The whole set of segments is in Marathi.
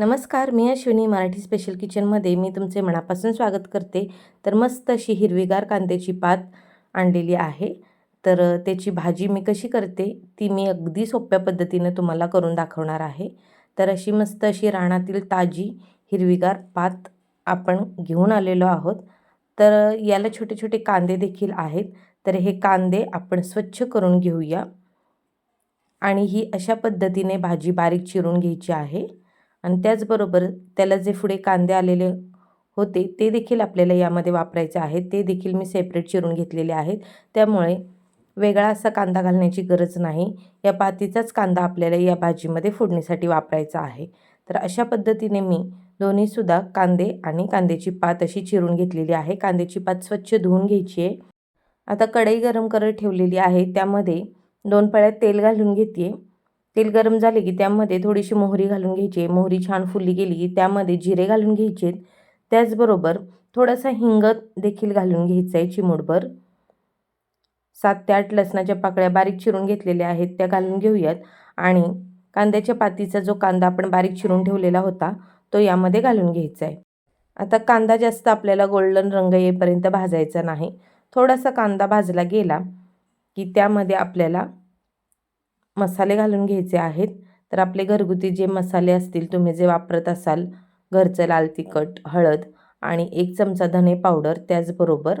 नमस्कार मी अश्विनी मराठी स्पेशल किचनमध्ये मी तुमचे मनापासून स्वागत करते. तर मस्त अशी हिरवीगार कांद्याची पात आणलेली आहे. तर त्याची भाजी मी कशी करते ती मी अगदी सोप्या पद्धतीनं तुम्हाला करून दाखवणार आहे. तर अशी मस्त अशी रानातील ताजी हिरवीगार पात आपण घेऊन आलेलो आहोत. तर याला छोटे छोटे कांदे देखील आहेत. तर हे कांदे आपण स्वच्छ करून घेऊया. आणि ही अशा पद्धतीने भाजी बारीक चिरून घ्यायची आहे. आणि त्याचबरोबर त्याला जे पुढे कांदे आलेले होते ते देखील आपल्याला यामध्ये वापरायचे आहेत. ते देखील मी सेपरेट चिरून घेतलेले आहेत. त्यामुळे वेगळा असा कांदा घालण्याची गरज नाही. या पातीचाच कांदा आपल्याला या भाजीमध्ये फोडणीसाठी वापरायचा आहे. तर अशा पद्धतीने मी दोन्हीसुद्धा कांदे आणि कांद्याची पात अशी चिरून घेतलेली आहे. कांद्याची पात स्वच्छ धुवून घ्यायची आहे. आता कढई गरम करत ठेवलेली आहे. त्यामध्ये दोन पळ्यात तेल घालून घेते तेल गरम झाले की त्यामध्ये थोडीशी मोहरी घालून घ्यायची. मोहरी छान फुलली गेली की त्यामध्ये जिरे घालून घ्यायचे त्याचबरोबर थोडासा हिंग देखील घालून घ्यायचा आहे चिमूटभर. सात ते आठ लसणाच्या पाकळ्या बारीक चिरून घेतलेल्या आहेत त्या घालून घेऊयात. आणि कांद्याच्या पातीचा जो कांदा आपण बारीक चिरून ठेवलेला होता तो यामध्ये घालून घ्यायचा आहे. आता कांदा जास्त आपल्याला गोल्डन रंग येईपर्यंत भाजायचा नाही. थोडासा कांदा भाजला गेला की त्यामध्ये आपल्याला मसाले घालून घ्यायचे आहेत. तर आपले घरगुती जे मसाले असतील तुम्ही जे वापरत असाल घरचं लाल तिखट हळद आणि एक चमचा धने पावडर त्याचबरोबर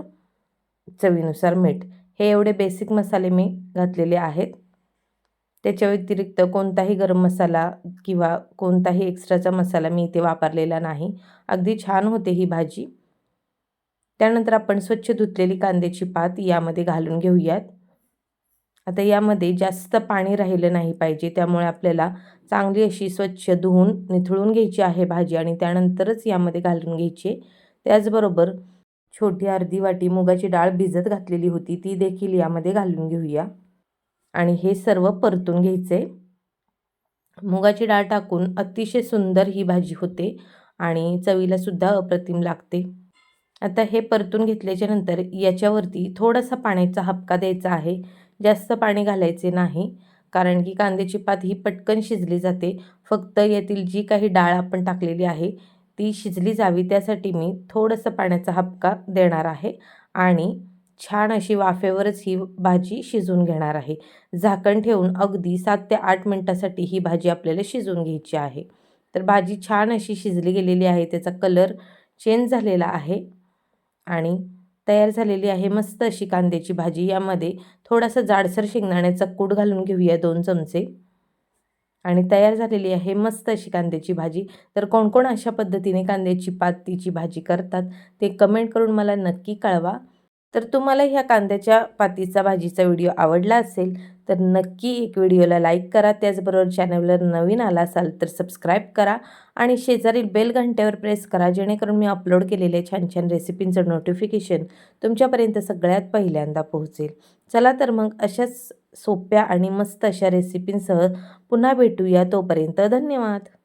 चवीनुसार मीठ. हे एवढे बेसिक मसाले मी घातलेले आहेत. त्याच्या व्यतिरिक्त कोणताही गरम मसाला किंवा कोणताही एक्स्ट्राचा मसाला मी इथे वापरलेला नाही. अगदी छान होते ही भाजी. त्यानंतर आपण स्वच्छ धुतलेली कांद्याची पात यामध्ये घालून घेऊयात. आता यामध्ये जास्त पाणी राहिलं नाही पाहिजे. त्यामुळे आपल्याला चांगली अशी स्वच्छ धुवून निथळून घ्यायची आहे भाजी आणि त्यानंतरच यामध्ये घालून घ्यायची. त्याचबरोबर छोटी अर्धी वाटी मुगाची डाळ भिजत घातलेली होती ती देखील यामध्ये घालून घेऊया. आणि हे सर्व परतून घ्यायचे. मुगाची डाळ टाकून अतिशय सुंदर ही भाजी होते आणि चवीलासुद्धा अप्रतिम लागते. आता हे परतून घेतल्याच्या नंतर याच्यावरती थोडासा पाण्याचा हपका द्यायचा आहे. जास्त पाणी घालायचे नाही कारण की कांद्याची पात ही पटकन शिजली जाते. फक्त यातील जी काही डाळ आपण टाकलेली आहे ती शिजली जावी त्यासाठी मी थोडंसं पाण्याचा हपका देणार आहे आणि छान अशी वाफेवरच ही भाजी शिजून घेणार आहे. झाकण ठेवून अगदी सात ते आठ मिनटासाठी ही भाजी आपल्याला शिजून घ्यायची आहे. तर भाजी छान अशी शिजली गेलेली आहे त्याचा कलर चेंज झालेला आहे आणि तयार झालेली आहे. मस्त अशी कांद्याची भाजी. यामध्ये थोडासा जाडसर शेंगदाण्याचा कूट घालून घेऊया दोन चमचे. आणि तयार झालेली आहे मस्त अशी कांद्याची भाजी. तर कोण कोण अशा पद्धतीने कांद्याची पातीची भाजी करतात ते कमेंट करून मला नक्की कळवा. तर तुम्हाला ह्या कांद्याच्या पातीचा भाजीचा व्हिडिओ आवडला असेल तर नक्की एक व्हिडिओला लाईक करा. त्याचबरोबर चॅनलवर नवीन आला असाल तर सबस्क्राईब करा आणि शेजारील बेल घंट्यावर प्रेस करा जेणेकरून मी अपलोड केलेल्या छान छान रेसिपींचं नोटिफिकेशन तुमच्यापर्यंत सगळ्यात पहिल्यांदा पोहोचेल. चला तर मग अशाच सोप्या आणि मस्त अशा रेसिपींसह पुन्हा भेटूया. तोपर्यंत धन्यवाद.